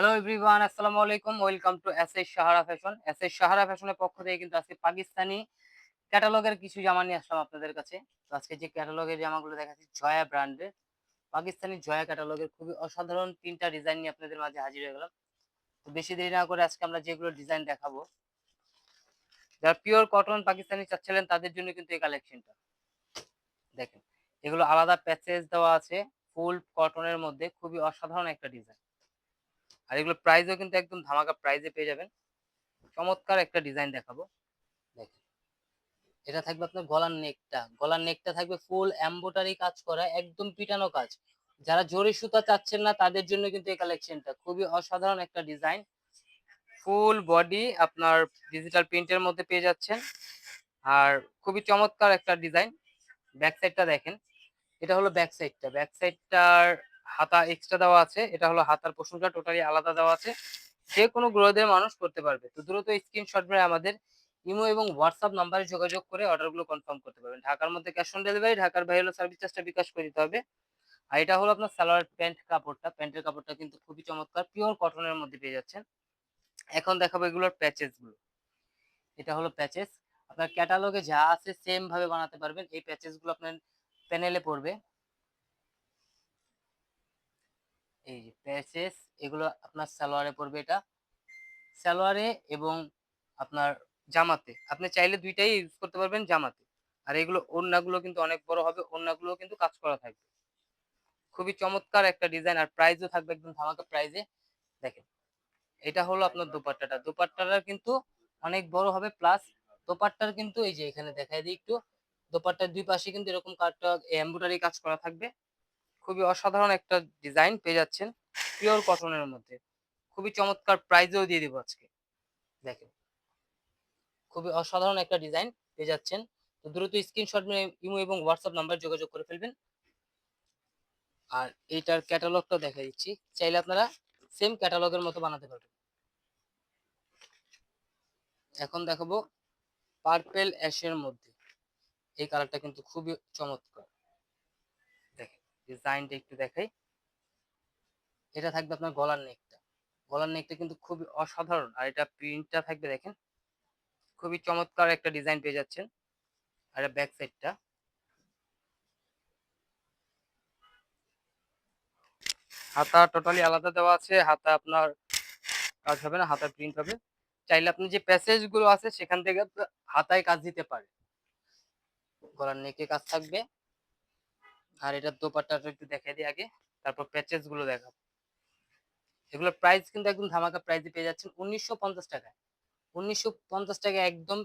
Hello everyone আসসালামু আলাইকুম welcome to S S Sahara fashion S S Sahara ফ্যাশনের পক্ষ থেকে কিন্তু আজকে পাকিস্তানি ক্যাটালগের কিছু জামা নিয়ে আসলাম আপনাদের কাছে। তো আজকে যে ক্যাটালগের জামাগুলো দেখাচ্ছি জয়া ব্র্যান্ডের পাকিস্তানি জয়া ক্যাটালগের খুবই অসাধারণ তিনটা ডিজাইন নিয়ে আপনাদের মাঝে হাজির হয়ে গেলাম। তো বেশি দেরি না করে আজকে আমরা যেগুলো ডিজাইন দেখাবো, যারা পিওর কটন পাকিস্তানি চাচ্ছিলেন, তাদের জন্য কিন্তু এই কালেকশনটা দেখেন, এগুলো আলাদা প্যাচেজ দেওয়া আছে ফুল কটনের মধ্যে, খুবই অসাধারণ একটা ডিজাইন আর এগুলো প্রাইসও কিন্তু একদম ধামাকা প্রাইজে পেয়ে যাবেন। চমৎকার একটা ডিজাইন দেখাবো। দেখেন এটা থাকবে আপনার গলার নেকটা গলার নেকটা থাকবে ফুল এম্বোটারি কাজ করা একদম পিটানো কাজ। যারা জরি সুতা চাচ্ছেন না তাদের জন্য কিন্তু এই কালেকশনটা খুবই অসাধারণ একটা ডিজাইন ফুল বডি আপনার ডিজিটাল প্রিন্টের মধ্যে পেয়ে যাচ্ছেন। আর খুবই চমৎকার একটা ডিজাইন ব্যাক সাইডটা দেখেন। এটা হলো ব্যাক সাইডটা ব্যাক সাইডটার হাতা এক্সট্রা দেওয়া আছে, এটা হলো হাতার পোষণটা টোটালি আলাদা দেওয়া আছে। যে কোনো গ্রহদের মানুষ করতে পারবে। তো দ্রুত স্ক্রিনশট মেরে আমাদের ইমো এবং হোয়াটসঅ্যাপ নাম্বারে যোগাযোগ করে অর্ডারগুলো কনফার্ম করতে পারবেন। ঢাকার মধ্যে ক্যাশ অন ডেলিভারি ঢাকার বাইরে হলো সার্ভিস চার্জটা বিকাশ করে দিতে হবে। আর এটা হলো আপনার সালোয়ার প্যান্ট কাপড়টা। প্যান্টের কাপড়টা কিন্তু খুবই চমৎকার পিওর কটনের মধ্যে পেয়ে যাচ্ছেন। এখন দেখাবো এগুলোর প্যাচেসগুলো। এটা হলো প্যাচেস আপনার ক্যাটালগে যা আছে সেম ভাবে বানাতে পারবেন। এই প্যাচেসগুলো আপনার প্যানেলে পড়বে। এই যে প্যাচেস এগুলো আপনার সালোয়ারে পড়বে এটা। সালোয়ারে এবং আপনার জামাতে। আপনি চাইলে দুইটাই ইউজ করতে পারবেন জামাতে। আর এগুলো ওড়নাগুলো কিন্তু অনেক বড় হবে ওড়নাগুলো কিন্তু কাজ করা থাকবে। খুবই চমৎকার একটা ডিজাইন আর প্রাইসও থাকবে একদম ধামাকা প্রাইজে দেখেন এটা হলো আপনার দোপাট্টাটা। দোপাট্টাটা কিন্তু অনেক বড় হবে প্লাস দোপাট্টার কিন্তু এই যে এখানে দেখাই দিই একটু দোপাট্টার দুই পাশে কিন্তু এরকম কাঠটা এমব্রয়ডারি কাজ করা থাকবে। খুবই অসাধারণ একটা ডিজাইন পেয়ে যাচ্ছেন পিওর কটনের মধ্যে। খুবই চমৎকার প্রাইজেও দিয়ে দিব আজকে। দেখেন, খুবই অসাধারণ একটা ডিজাইন পেয়ে যাচ্ছেন। তো দ্রুত স্ক্রিনশট নিয়ে ইমো এবং হোয়াটসঅ্যাপ নাম্বার যোগাযোগ করে ফেলবেন। আর এইটার ক্যাটালগটা দেখা দিচ্ছি। চাইলে আপনারা সেম ক্যাটালগের মতো বানাতে পারবেন। এখন দেখাবো পার্পেল অ্যাশের মধ্যে। এই কালারটা কিন্তু খুবই চমৎকার। ডিজাইনটা একটু দেখাই। এটা থাকবে আপনার গলার নেকটা। গলার নেকটা কিন্তু খুবই অসাধারণ। আর এটা প্রিন্টটা থাকবে দেখেন, খুবই চমৎকার একটা ডিজাইন পেয়ে যাচ্ছেন। আর ব্যাক সাইডটা হাতা টোটালি আলাদা দেওয়া আছে। হাতা আপনার কাজ হবে না হাতার প্রিন্ট হবে। চাইলে আপনি যে প্যাসেজগুলো আছে, সেখান থেকে হাতায় কাজ দিতে পারে গলার নেকে কাজ থাকবে। আর এটার দোপাট্টাটা একটু দেখাই দিই আগে, তারপর প্যাচেসগুলো দেখাবো। এগুলোর প্রাইস কিন্তু একদম ধামাকা প্রাইসে পেয়ে যাচ্ছেন উনিশশো পঞ্চাশ টাকায় উনিশশো পঞ্চাশ টাকায় একদম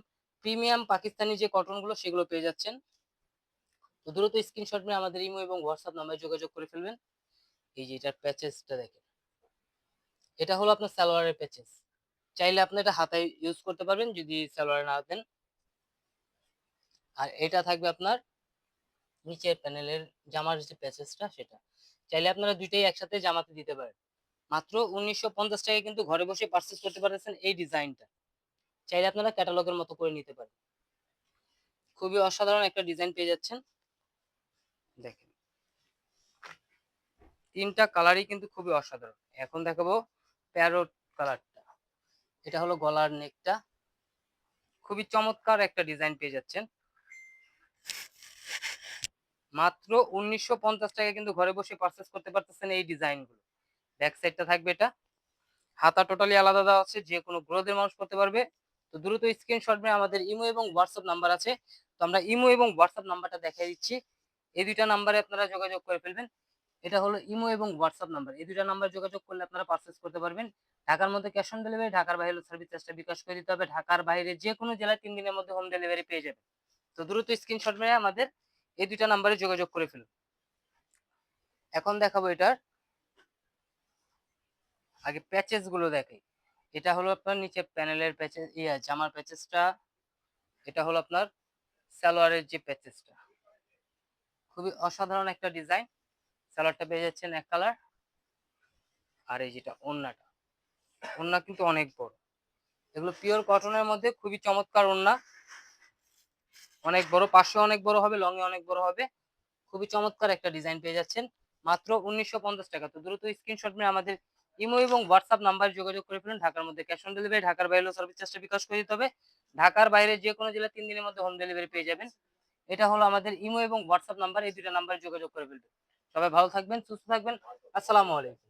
প্রিমিয়াম পাকিস্তানি যে কটনগুলো, সেগুলো পেয়ে যাচ্ছেন। তো দ্রুত স্ক্রিনশট নিয়ে আমাদের ইমো এবং হোয়াটসঅ্যাপ নাম্বারে যোগাযোগ করে ফেলবেন। এই যে এটার প্যাচেসটা দেখেন। এটা হলো আপনার সালোয়ারের প্যাচেস চাইলে আপনি এটা হাতায় ইউজ করতে পারবেন, যদি সালোয়ারে না দেন। আর এটা থাকবে আপনার নিচের প্যানেলের জামার যে প্যাচেসটা সেটা। চাইলে আপনারা দুইটাই একসাথে জামাতে দিতে পারেন। মাত্র উনিশশো পঞ্চাশ টাকায় কিন্তু ঘরে বসে পারচেস করতে পারতেছেন এই ডিজাইনটা চাইলে আপনারা ক্যাটালগের মতো করে নিতে পারেন। খুবই অসাধারণ একটা ডিজাইন পেয়ে যাচ্ছেন। দেখেন। তিনটা কালারই কিন্তু খুবই অসাধারণ। এখন দেখাবো প্যারোট কালারটা এটা হলো গলার নেকটা খুবই চমৎকার একটা ডিজাইন পেয়ে যাচ্ছেন। মাত্র উনিশশো পঞ্চাশ টাকা কিন্তু ঘরে বসে পারচেস করতে পারতেছেন এই ডিজাইনগুলো ব্যাক সাইডটা থাকবে এটা। হাতা টোটালি আলাদা দেওয়া আছে, যে কোনো গ্রোদের মানুষ করতে পারবে। তো দ্রুত স্ক্রিনশট নিয়ে আমাদের ইমো এবং হোয়াটসঅ্যাপ নাম্বার আছে। তো আমরা ইমো এবং হোয়াটসঅ্যাপ নাম্বারটা দেখিয়ে দিচ্ছি। এই দুইটা নাম্বারে আপনারা যোগাযোগ করে ফেলবেন। এটা হলো ইমো এবং হোয়াটসঅ্যাপ নাম্বার। এই দুইটা নাম্বার যোগাযোগ করলে আপনারা পারচেস করতে পারবেন। ঢাকার মধ্যে ক্যাশ অন ডেলিভারি ঢাকার বাইরে সার্ভিস চার্জটা বিকাশ করে দিতে হবে। ঢাকার বাইরে যে কোনো জেলায় তিন দিনের মধ্যে হোম ডেলিভারি পেয়ে যাবে তো দ্রুত স্ক্রিনশট মেরে আমাদের এই দুইটা নাম্বারে যোগাযোগ করে ফেলুন এখন দেখাবো এটার। আগে প্যাচেসগুলো দেখে এটা হলো আপনার নিচে প্যানেলের প্যাচেস ইয়া, জামার প্যাচেসটা এটা হলো আপনার সালোয়ারের যে প্যাচেসটা খুবই অসাধারণ একটা ডিজাইন সালোয়ারটা পেয়ে যাচ্ছেন এক কালার আর এই যেটা ওন্নাটা ওন্না কিন্তু অনেক বড়। এগুলো পিওর কটনের মধ্যে খুবই চমৎকার ওন্না অনেক বড় পাশে অনেক বড় হবে লং এ অনেক বড় হবে। খুবই চমৎকার একটা ডিজাইন পেয়ে যাচ্ছেন। মাত্র উনিশশো পঞ্চাশ টাকা। তো দ্রুত স্ক্রিনশট নিয়ে আমাদের ইমো এবং হোয়াটসঅ্যাপ নাম্বার যোগাযোগ করে ফেলুন। ঢাকার মধ্যে ক্যাশ অন ডেলিভারি ঢাকার বাইরে সার্ভিস চার্জটা বিকাশ করে দিতে হবে। ঢাকার বাইরে যে কোনো জেলা তিন দিনের মধ্যে হোম ডেলিভারি পেয়ে যাবেন। এটা হলো আমাদের ইমো এবং হোয়াটসঅ্যাপ নাম্বার এই দুটো নাম্বার যোগাযোগ করে ফেলবেন সবাই ভালো থাকবেন, সুস্থ থাকবেন। আসসালামু আলাইকুম।